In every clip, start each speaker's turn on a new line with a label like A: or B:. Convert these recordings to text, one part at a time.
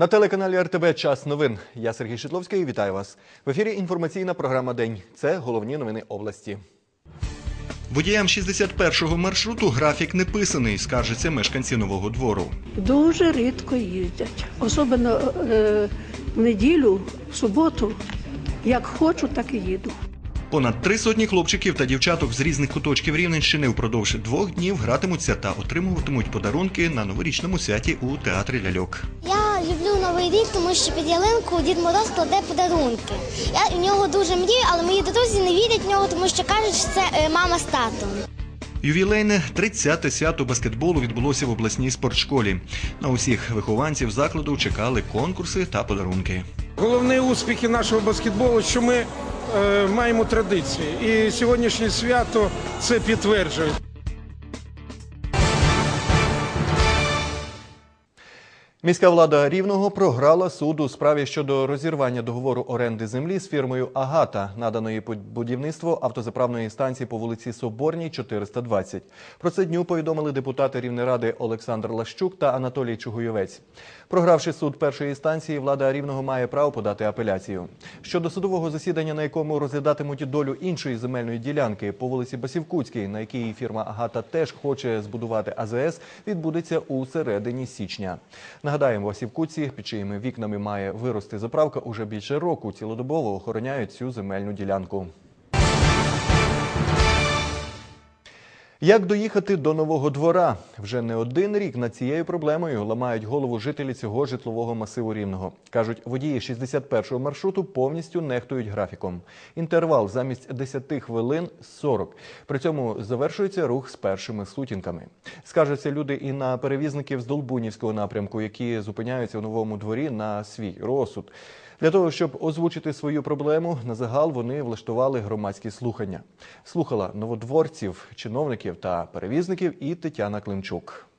A: На телеканалі РТБ Час новин. Я Сергій Шитловський. Вітаю вас. В ефірі інформаційна програма День. Це головні новини області. Водіям 61-го маршруту графік не писаний, скаржаться мешканці нового двору.
B: Дуже рідко їздять. Особливо е, в неділю, в суботу. Як хочу, так і їду.
A: Понад три сотні хлопчиків та дівчаток з різних куточків Рівненщини впродовж двох днів гратимуться та отримуватимуть подарунки на новорічному святі у театрі ляльок.
C: Я новий рік, тому що під ялинку Дід Мороз кладе подарунки. Я в нього дуже мрію, але мої друзі не вірять в нього, тому що кажуть, що це е, мама з татом.
A: Ювілейне 30-те свято баскетболу відбулося в обласній спортшколі. На усіх вихованців закладу чекали конкурси та подарунки.
D: Головний успіх нашого баскетболу, що ми е, маємо традиції. І сьогоднішнє свято це підтверджує.
A: Міська влада Рівного програла суд у справі щодо розірвання договору оренди землі з фірмою Агата, наданої будівництво автозаправної станції по вулиці Соборній, 420. Про це дню повідомили депутати Рівнеради Олександр Лащук та Анатолій Чугуйовець. Програвши суд першої станції, влада Рівного має право подати апеляцію. Щодо судового засідання, на якому розглядатимуть долю іншої земельної ділянки по вулиці Басівкутській, на якій фірма Агата теж хоче збудувати АЗС, відбудеться у середині січня. Нагадаємо, в Осівкуці, під чиїми вікнами має вирости заправка, уже більше року цілодобово охороняють цю земельну ділянку. Як доїхати до нового двора? Вже не один рік над цією проблемою ламають голову жителі цього житлового масиву рівного. кажуть, водії 61-го маршруту повністю нехтують графіком. Інтервал замість 10 хвилин 40. При цьому завершується рух з першими сутінками. Скаржаться люди і на перевізників з Долбунівського напрямку, які зупиняються у новому дворі на свій розсуд. Для того, щоб озвучити свою проблему, на загал вони влаштували громадські слухання. Слухала новодворців, чиновників та перевізників і Тетяна Климчук.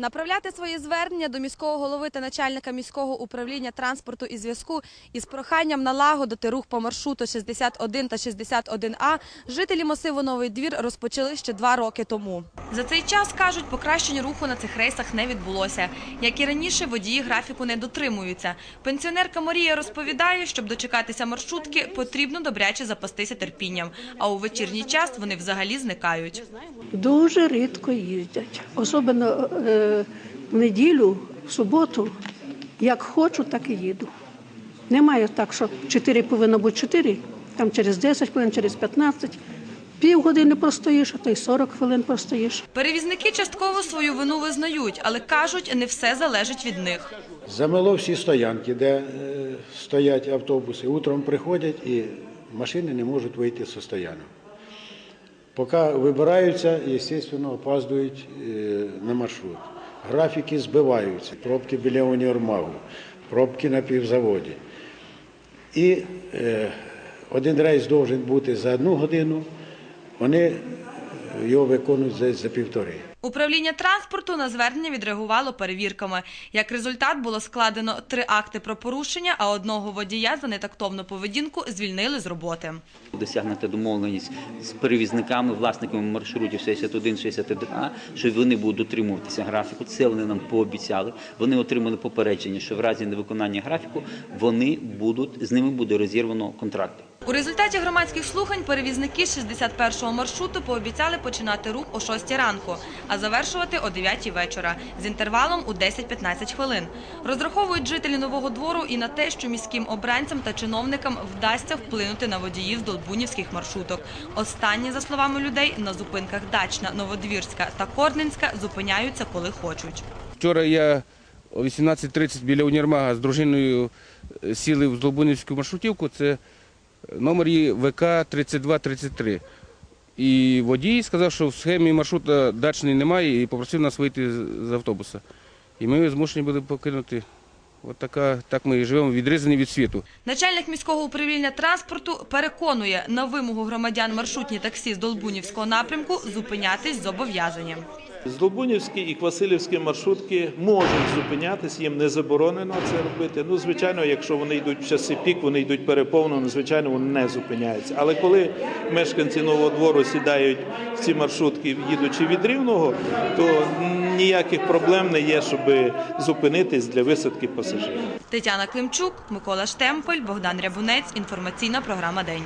E: Направляти свої звернення до міського голови та начальника міського управління транспорту і зв'язку із проханням налагодити рух по маршруту 61 та 61А жителі масиву Новий двір розпочали ще два роки тому. За цей час кажуть, покращення руху на цих рейсах не відбулося. Як і раніше, водії графіку не дотримуються. Пенсіонерка Марія розповідає, щоб дочекатися маршрутки, потрібно добряче запастися терпінням. А у вечірній час вони взагалі зникають.
B: Дуже рідко їздять. Особливо е, в неділю, в суботу. Як хочу, так і їду. Немає так, що 4 повинно бути 4, там через 10 хвилин, через 15. Півгодини простоїш, а то й 40 хвилин простоїш.
E: Перевізники частково свою вину визнають, але кажуть, не все залежить від них.
F: Замело всі стоянки, де е, стоять автобуси. Утром приходять і машини не можуть вийти з стоянок. Поки вибираються, звісно, опаздують е, на маршрут. Графіки збиваються, пробки біля універмагу, пробки на півзаводі. І е, один рейс має бути за одну годину, вони його виконують за, за півтори.
E: Управління транспорту на звернення відреагувало перевірками. Як результат було складено три акти про порушення, а одного водія за нетактовну поведінку звільнили з роботи.
G: досягнути домовленість з перевізниками, власниками маршрутів 61, 61А, що вони будуть дотримуватися графіку. Це вони нам пообіцяли. Вони отримали попередження, що в разі невиконання графіку вони будуть з ними буде розірвано контракти.
E: У результаті громадських слухань перевізники 61-го маршруту пообіцяли починати рух о 6 ранку, а завершувати о 9 вечора з інтервалом у 10-15 хвилин. Розраховують жителі нового двору і на те, що міським обранцям та чиновникам вдасться вплинути на водіїв долбунівських маршруток. Останні, за словами людей, на зупинках Дачна, Новодвірська та Корненська зупиняються, коли хочуть.
H: Вчора я о 18.30 біля універмага з дружиною е, сіли в Здолбунівську маршрутівку. Це номер її ВК 3233. І водій сказав, що в схемі маршрута дачний немає і попросив нас вийти з- автобуса. І ми змушені були покинути. От така, так ми і живемо відрізані від світу.
E: Начальник міського управління транспорту переконує, на вимогу громадян маршрутні таксі з Долбунівського напрямку зупинятись
I: Злобунівські і Квасилівські маршрутки можуть зупинятись, їм не заборонено це робити. Ну, звичайно, якщо вони йдуть в часи пік, вони йдуть переповнено, звичайно, вони не зупиняються. Але коли мешканці нового двору сідають в ці маршрутки, їдучи від рівного, то ніяких проблем не є, щоб зупинитись для висадки пасажирів.
E: Тетяна Климчук, Микола Штемпель, Богдан Рябунець. Інформаційна програма День.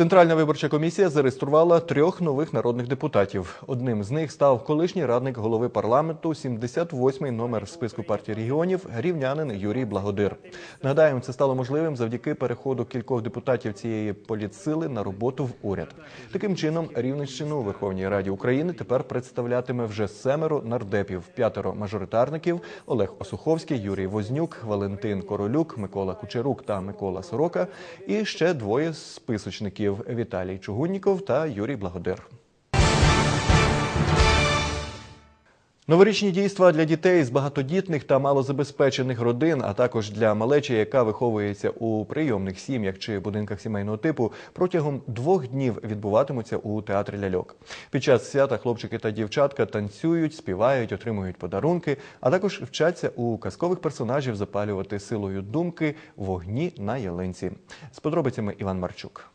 A: Центральна виборча комісія зареєструвала трьох нових народних депутатів. Одним з них став колишній радник голови парламенту, 78-й номер списку партії регіонів, рівнянин Юрій Благодир. Нагадаємо, це стало можливим завдяки переходу кількох депутатів цієї політсили на роботу в уряд. Таким чином, рівненщину у Верховній Раді України тепер представлятиме вже семеро нардепів, п'ятеро мажоритарників: Олег Осуховський, Юрій Вознюк, Валентин Королюк, Микола Кучерук та Микола Сорока. І ще двоє списочників коментарів Віталій Чугунніков та Юрій Благодир. Новорічні дійства для дітей з багатодітних та малозабезпечених родин, а також для малечі, яка виховується у прийомних сім'ях чи будинках сімейного типу, протягом двох днів відбуватимуться у театрі ляльок. Під час свята хлопчики та дівчатка танцюють, співають, отримують подарунки, а також вчаться у казкових персонажів запалювати силою думки вогні на ялинці. З подробицями Іван Марчук.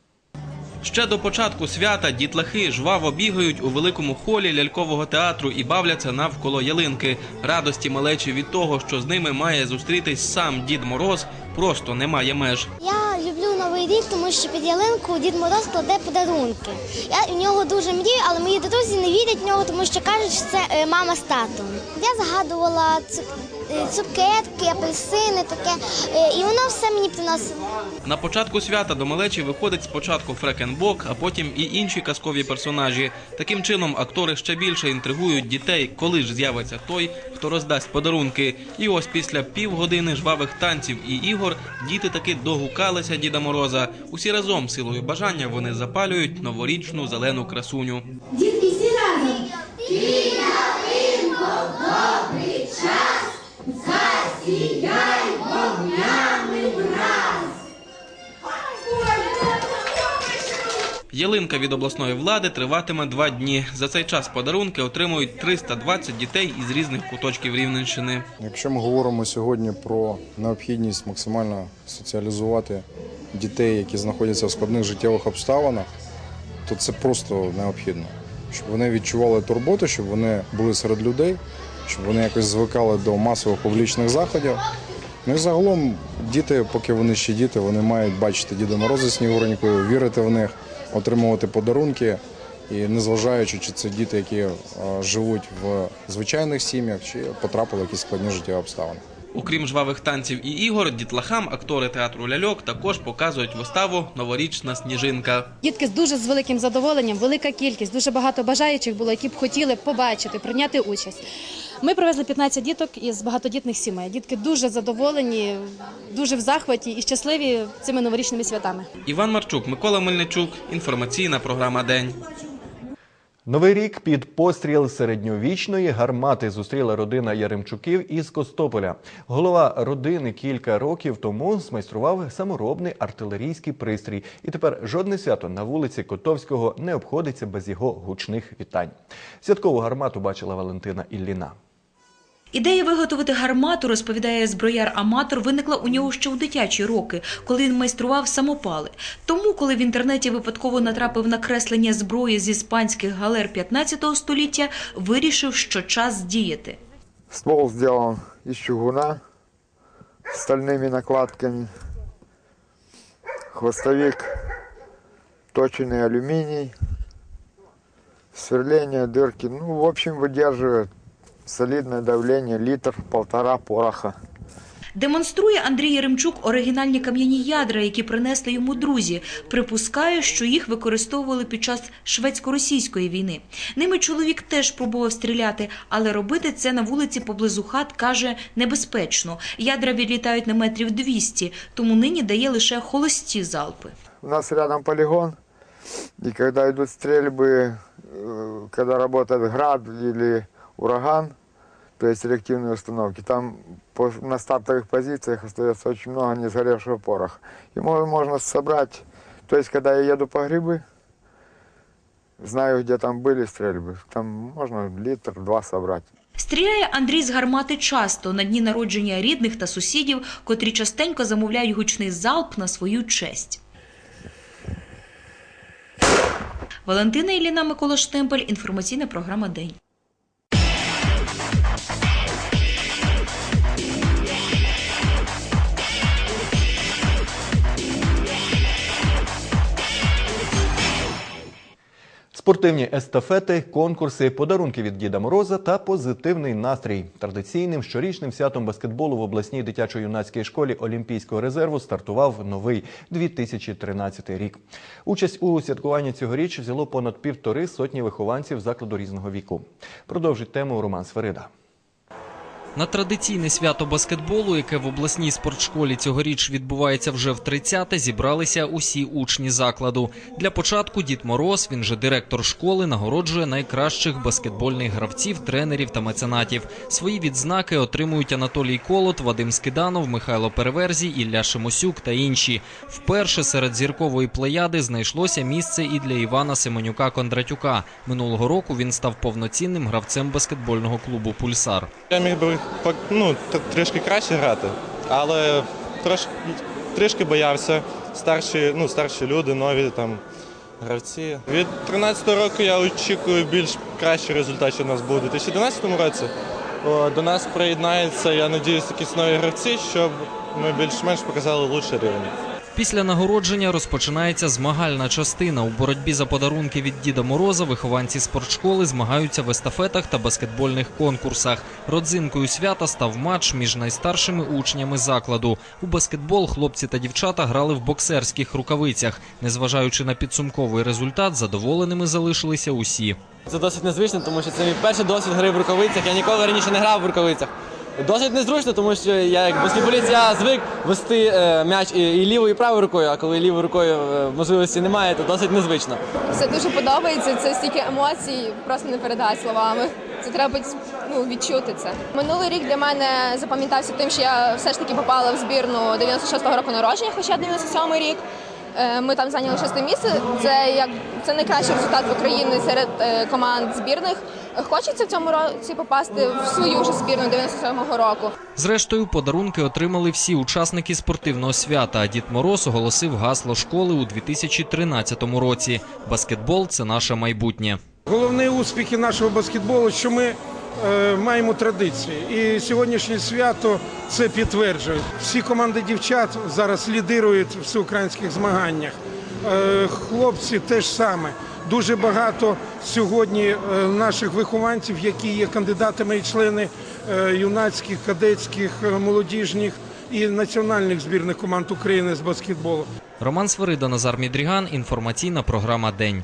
J: Ще до початку свята дітлахи жваво бігають у великому холі лялькового театру і бавляться навколо ялинки. Радості малечі від того, що з ними має зустрітись сам дід Мороз, просто немає меж.
C: Я люблю новий рік, тому що під ялинку дід Мороз кладе подарунки. Я в нього дуже мрію, але мої друзі не вірять в нього, тому що кажуть, що це е, мама з татом. Я загадувала Е, цукерки, апельсини, таке. Е, і воно все мені приносило.
J: На початку свята до малечі виходить спочатку Фрекенбок, а потім і інші казкові персонажі. Таким чином актори ще більше інтригують дітей, коли ж з'явиться той, хто роздасть подарунки. І ось після півгодини жвавих танців і ігор діти таки догукалися Діда Мороза. Усі разом силою бажання вони запалюють новорічну зелену красуню. Ялинка від обласної влади триватиме два дні. За цей час подарунки отримують 320 дітей із різних куточків Рівненщини.
K: Якщо ми говоримо сьогодні про необхідність максимально соціалізувати дітей, які знаходяться в складних життєвих обставинах, то це просто необхідно, щоб вони відчували турботу, щоб вони були серед людей, щоб вони якось звикали до масових публічних заходів. Ну і загалом діти, поки вони ще діти, вони мають бачити Діда Мороза Снігуренькою, вірити в них отримувати подарунки, і незважаючи, чи це діти, які е, живуть в звичайних сім'ях, чи потрапили в якісь складні життєві обставини.
J: Окрім жвавих танців і ігор, дітлахам актори театру ляльок також показують виставу Новорічна сніжинка.
L: Дітки з дуже з великим задоволенням, велика кількість, дуже багато бажаючих було, які б хотіли побачити, прийняти участь. Ми привезли 15 діток із багатодітних сімей. Дітки дуже задоволені, дуже в захваті і щасливі цими новорічними святами.
J: Іван Марчук, Микола Мельничук, інформаційна програма День.
A: Новий рік під постріл середньовічної гармати зустріла родина Яремчуків із Костополя. Голова родини кілька років тому змайстрував саморобний артилерійський пристрій, і тепер жодне свято на вулиці Котовського не обходиться без його гучних вітань. Святкову гармату бачила Валентина Ілліна.
M: Ідея виготовити гармату, розповідає зброяр-аматор, виникла у нього ще у дитячі роки, коли він майстрував самопали. Тому, коли в інтернеті випадково натрапив на креслення зброї з іспанських галер 15 століття, вирішив, що час діяти.
N: Ствол зроблено із чугуна стальними накладками, хвостовик точений алюміній, сверлення, дирки. Ну, в общем, выдерживает Солідне давлення, літр-полтора пороха.
M: Демонструє Андрій Яремчук оригінальні кам'яні ядра, які принесли йому друзі. Припускає, що їх використовували під час шведсько-російської війни. Ними чоловік теж пробував стріляти, але робити це на вулиці поблизу хат каже небезпечно. Ядра відлітають на метрів 200, тому нині дає лише холості залпи.
N: У нас рядом полігон, і коли йдуть стрільби, э, коли працює град або ураган, то есть реактивные установки. Там на стартовых позициях остается очень много не сгоревшего пороха. Его можно собрать. То есть, когда я еду по грибы, знаю, где там были стрельбы. Там можно литр-два собрать.
M: Стріляє Андрій з гармати часто на дні народження рідних та сусідів, котрі частенько замовляють гучний залп на свою честь. Валентина Іліна Микола Штемпель. Інформаційна програма День.
A: Спортивні естафети, конкурси, подарунки від Діда Мороза та позитивний настрій. Традиційним щорічним святом баскетболу в обласній дитячо-юнацькій школі Олімпійського резерву стартував новий 2013 рік. Участь у святкуванні цьогоріч взяло понад півтори сотні вихованців закладу різного віку. Продовжить тему Роман Сверида.
O: На традиційне свято баскетболу, яке в обласній спортшколі цьогоріч відбувається вже в 30-те, зібралися усі учні закладу. Для початку Дід Мороз, він же директор школи, нагороджує найкращих баскетбольних гравців, тренерів та меценатів. Свої відзнаки отримують Анатолій Колот, Вадим Скиданов, Михайло Переверзій, Ілля Шимосюк та інші. Вперше серед зіркової плеяди знайшлося місце і для Івана Семенюка Кондратюка. Минулого року він став повноцінним гравцем баскетбольного клубу Пульсар.
P: Я міг би ну, трішки краще грати, але трошки, трішки боявся. Старші, ну, старші люди, нові там гравці. Від 13-го року я очікую більш кращий результат, що у нас був у 2011 році. О, До нас приєднаються, я надіюсь, якісь нові гравці, щоб ми більш-менш показали лучший рівень.
O: Після нагородження розпочинається змагальна частина. У боротьбі за подарунки від Діда Мороза вихованці спортшколи змагаються в естафетах та баскетбольних конкурсах. Родзинкою свята став матч між найстаршими учнями закладу. У баскетбол хлопці та дівчата грали в боксерських рукавицях. Незважаючи на підсумковий результат, задоволеними залишилися усі.
Q: Це досить незвично, тому що це мій перший досвід гри в рукавицях. Я ніколи раніше не грав в рукавицях. Досить незручно, тому що я як баскетболіст я звик вести е, м'яч і, і лівою, і правою рукою, а коли лівою рукою е, можливості немає, то досить незвично.
R: Це дуже подобається. Це стільки емоцій, просто не передати словами. Це треба ну, відчути це. Минулий рік для мене запам'ятався тим, що я все ж таки попала в збірну 96-го року народження, хоча 97-й рік. Е, Ми там зайняли шосте місце. Це як це найкращий результат в Україні серед е, команд збірних. Хочеться в цьому році попасти в свою ж збірну 97-го року.
O: Зрештою, подарунки отримали всі учасники спортивного свята. А Дід Мороз оголосив гасло школи у 2013 році. Баскетбол це наше майбутнє.
D: Головний успіх нашого баскетболу, що ми маємо традиції. І сьогоднішнє свято це підтверджує. Всі команди дівчат зараз лідирують в всеукраїнських змаганнях. Е, хлопці теж саме. Дуже багато сьогодні е, наших вихованців, які є кандидатами і члени е, юнацьких, кадетських, е, молодіжних і національних збірних команд України з баскетболу.
O: Роман Свирида, Назар Мідріган. Інформаційна програма День.